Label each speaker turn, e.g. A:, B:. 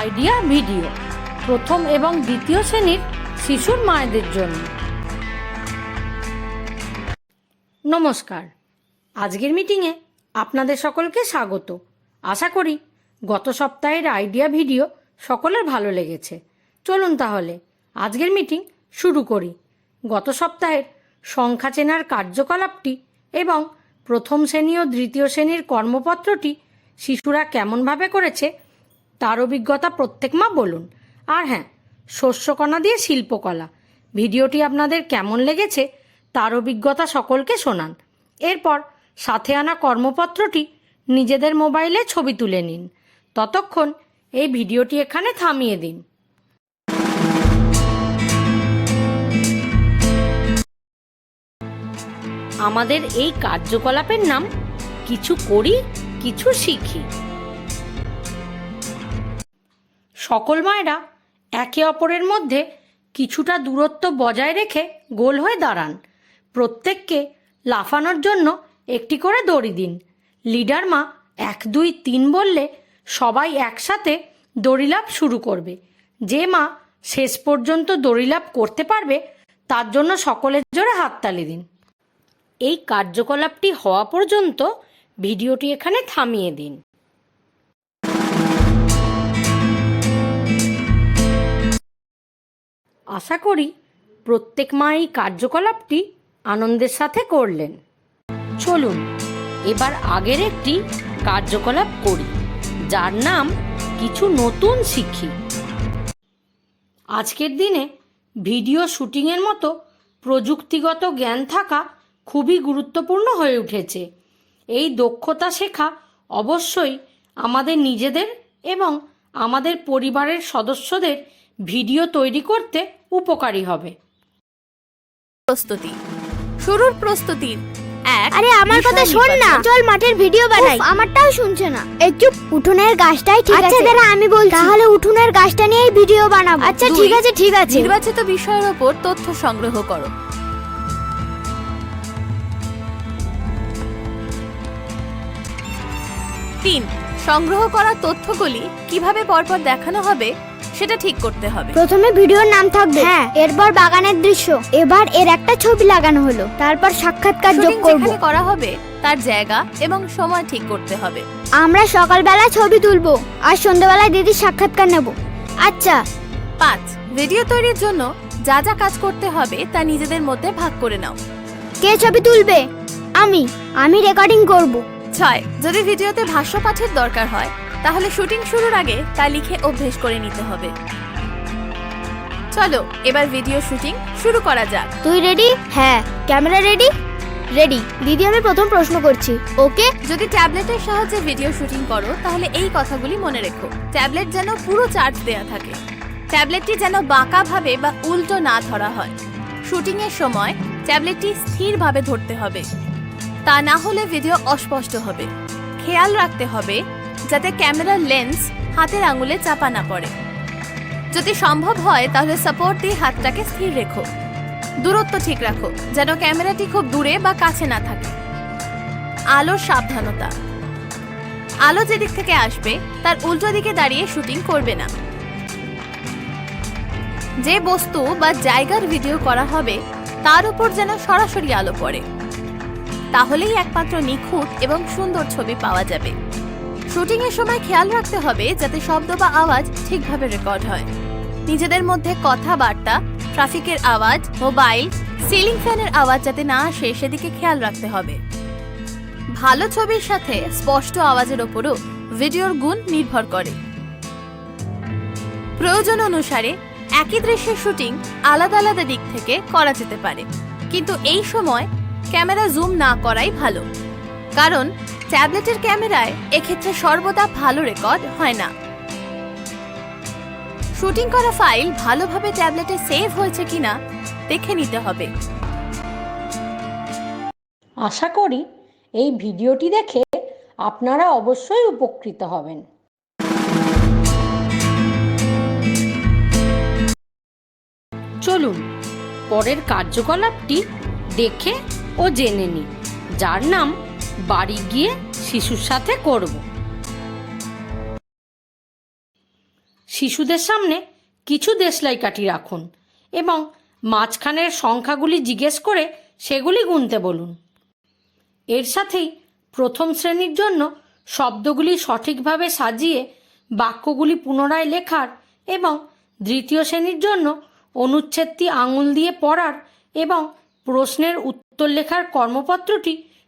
A: Idea video, প্রথম এবং দ্বিতীয় শ্রেণির শিশুর মায়েদের জন্য। নমস্কার, আজকের মিটিংয়ে আপনাদের সকলকে স্বাগত। আশা করি গত সপ্তাহের আইডিয়া ভিডিও সকলের ভালো লেগেছে। চলুন তাহলে আজকের মিটিং শুরু করি। গত সপ্তাহের সংখ্যা চেনার কার্যকলাপটি এবং প্রথম শ্রেণি ও দ্বিতীয় শ্রেণির কর্মপত্রটি শিশুরা কেমনভাবে করেছে তার অভিজ্ঞতা প্রত্যেক মা বলুন। আর হ্যাঁ শস্যকণা দিয়ে শিল্পকলা। ভিডিওটি আপনাদের কেমন লেগেছে তার অভিজ্ঞতা সকলকে শোনান। এরপর সাথে আনা কর্মপত্রটি নিজেদের মোবাইলে ছবি তুলে নিন। ততক্ষণ এই ভিডিওটি এখানে থামিয়ে দিন। আমাদের এই কার্যকলাপের নাম, কিছু করি, কিছু শিখি। সকল মায়েরা একে অপরের মধ্যে কিছুটা দূরত্ব বজায় রেখে গোল হয়ে দাঁড়ান। প্রত্যেককে লাফানোর জন্য একটি করে দড়ি দিন। লিডার মা এক, দুই, তিন বললে সবাই একসাথে দড়িলাপ শুরু করবে। যে মা শেষ পর্যন্ত দড়িলাপ করতে পারবে, তার জন্য সকলের জোরে হাততালি দিন। এই কার্যকলাপটি হওয়া পর্যন্ত ভিডিওটি এখানে থামিয়ে দিন। আশা করি প্রত্যেক মা এই কার্যকলাপটি আনন্দের সাথে করলেন। চলুন, এবার আগের একটি কার্যকলাপ করি, যার নাম কিছু নতুন শিখি। আজকের দিনে ভিডিও শুটিংয়ের মতো প্রযুক্তিগত জ্ঞান থাকা খুবই গুরুত্বপূর্ণ হয়ে উঠেছে। এই দক্ষতা শেখা অবশ্যই আমাদের নিজেদের এবং আমাদের পরিবারের সদস্যদের ভিডিও তৈরি করতে উপকারী হবে।
B: প্রস্তুতি। শুরুর প্রস্তুতির এক
C: আরে আমার কথা শোন না। চল মাঠের ভিডিও বানাই। আমারটাও শুনছে না। এই চুপ উঠোনের গাছটাই ঠিক আছে। আচ্ছা দাঁড়া আমি বলছি। তাহলে উঠোনের গাছটা নিয়েই ভিডিও বানাবো। আচ্ছা ঠিক আছে ঠিক আছে।
B: নির্বাচিত বিষয়ের ওপর তথ্য সংগ্রহ করো। তিন সংগ্রহ করা তথ্যগুলি কীভাবে পরপর দেখানো হবে সেটা ঠিক করতে হবে।
C: প্রথমে ভিডিওর নাম থাকবে হ্যাঁ। এরপর বাগানের দৃশ্য এবার এর একটা ছবি লাগানো হলো তারপর সাক্ষাৎকার যোগ করব।
B: করা হবে তার জায়গা এবং সময় ঠিক করতে হবে।
C: আমরা সকালবেলা ছবি তুলবো আর সন্ধ্যাবেলায় দিদির সাক্ষাৎকার নেব। আচ্ছা।
B: পাঁচ ভিডিও তৈরির জন্য যা যা কাজ করতে হবে তা নিজেদের মধ্যে ভাগ করে নাও।
C: কে ছবি তুলবে? আমি আমি রেকর্ডিং করব।
B: ছয় যদি ভিডিওতে ভাষ্য পাঠের দরকার হয় তাহলে শুটিং শুরুর আগে তা লিখে অভ্যেস করে নিতে হবে। চলো এবার ভিডিও শুটিং শুরু করা যাক।
C: তুই রেডি হ্যাঁ। ক্যামেরা রেডি রেডি দিদি আমি প্রথম প্রশ্ন করছি। ওকে?
B: যদি ট্যাবলেটের সাহায্যে ভিডিও শুটিং করো তাহলে এই কথাগুলি মনে রেখো। ট্যাবলেট যেন পুরো চার্জ দেয়া থাকে। ট্যাবলেটটি যেন বাঁকাভাবে বা উল্টো না ধরা হয়। শুটিং এর সময় ট্যাবলেটটি স্থিরভাবে ধরতে হবে। তা না হলে ভিডিও অস্পষ্ট হবে। খেয়াল রাখতে হবে যাতে ক্যামেরার লেন্স হাতের আঙুলে চাপা না পড়ে। যদি সম্ভব হয়, তাহলে সাপোর্ট দিয়ে হাতটাকে স্থির রেখো। দূরত্ব ঠিক রাখো, যেন ক্যামেরাটি খুব দূরে বা কাছে না থাকে। আলোর সাবধানতা। আলো যেদিক থেকে আসবে, তার উল্টো দিকে দাঁড়িয়ে শুটিং করবে না। যে বস্তু বা জায়গার ভিডিও করা হবে, তার উপর যেন সরাসরি আলো পড়ে। তাহলেই একমাত্র নিখুঁত এবং সুন্দর ছবি পাওয়া যাবে। শুটিং এর সময় খেয়াল রাখতে হবে যাতে শব্দ বা আওয়াজ ঠিকভাবে রেকর্ড হয়। নিজেদের মধ্যে কথাবার্তা, ট্রাফিকের আওয়াজ, মোবাইল, সিলিং ফ্যানের আওয়াজ যাতে না আসে, সেদিকে খেয়াল রাখতে হবে। ভালো ছবির সাথে স্পষ্ট আওয়াজের ওপরও ভিডিওর গুণ নির্ভর করে। প্রয়োজন অনুসারে একই দৃশ্যের শুটিং আলাদা আলাদা দিক থেকে করা যেতে পারে। কিন্তু এই সময় ক্যামেরা জুম না করাই ভালো। কারণ ট্যাবলেটের ক্যামেরায় এক্ষেত্রে সর্বদা ভালো রেকর্ড হয় না। শুটিং করা ফাইল ভালোভাবে ট্যাবলেটে সেভ হয়েছে কিনা দেখে নিতে হবে।
A: আশা করি এই ভিডিওটি দেখে আপনারা অবশ্যই উপকৃত হবেন। চলুন, পরের কার্যকলাপটি দেখে ও জেনে নিই। যার নাম বাড়ি গিয়ে শিশুর সাথে করব। শিশুদের সামনে কিছু দেশলাই কাঠি রাখুন এবং মাঝখানের সংখ্যাগুলি জিজ্ঞেস করে সেগুলি গুনতে বলুন। এর সাথেই প্রথম শ্রেণির জন্য শব্দগুলি সঠিকভাবে সাজিয়ে বাক্যগুলি পুনরায় লেখার এবং দ্বিতীয় শ্রেণির জন্য অনুচ্ছেদটি আঙুল দিয়ে পড়ার এবং প্রশ্নের উত্তর লেখার কর্মপত্রটি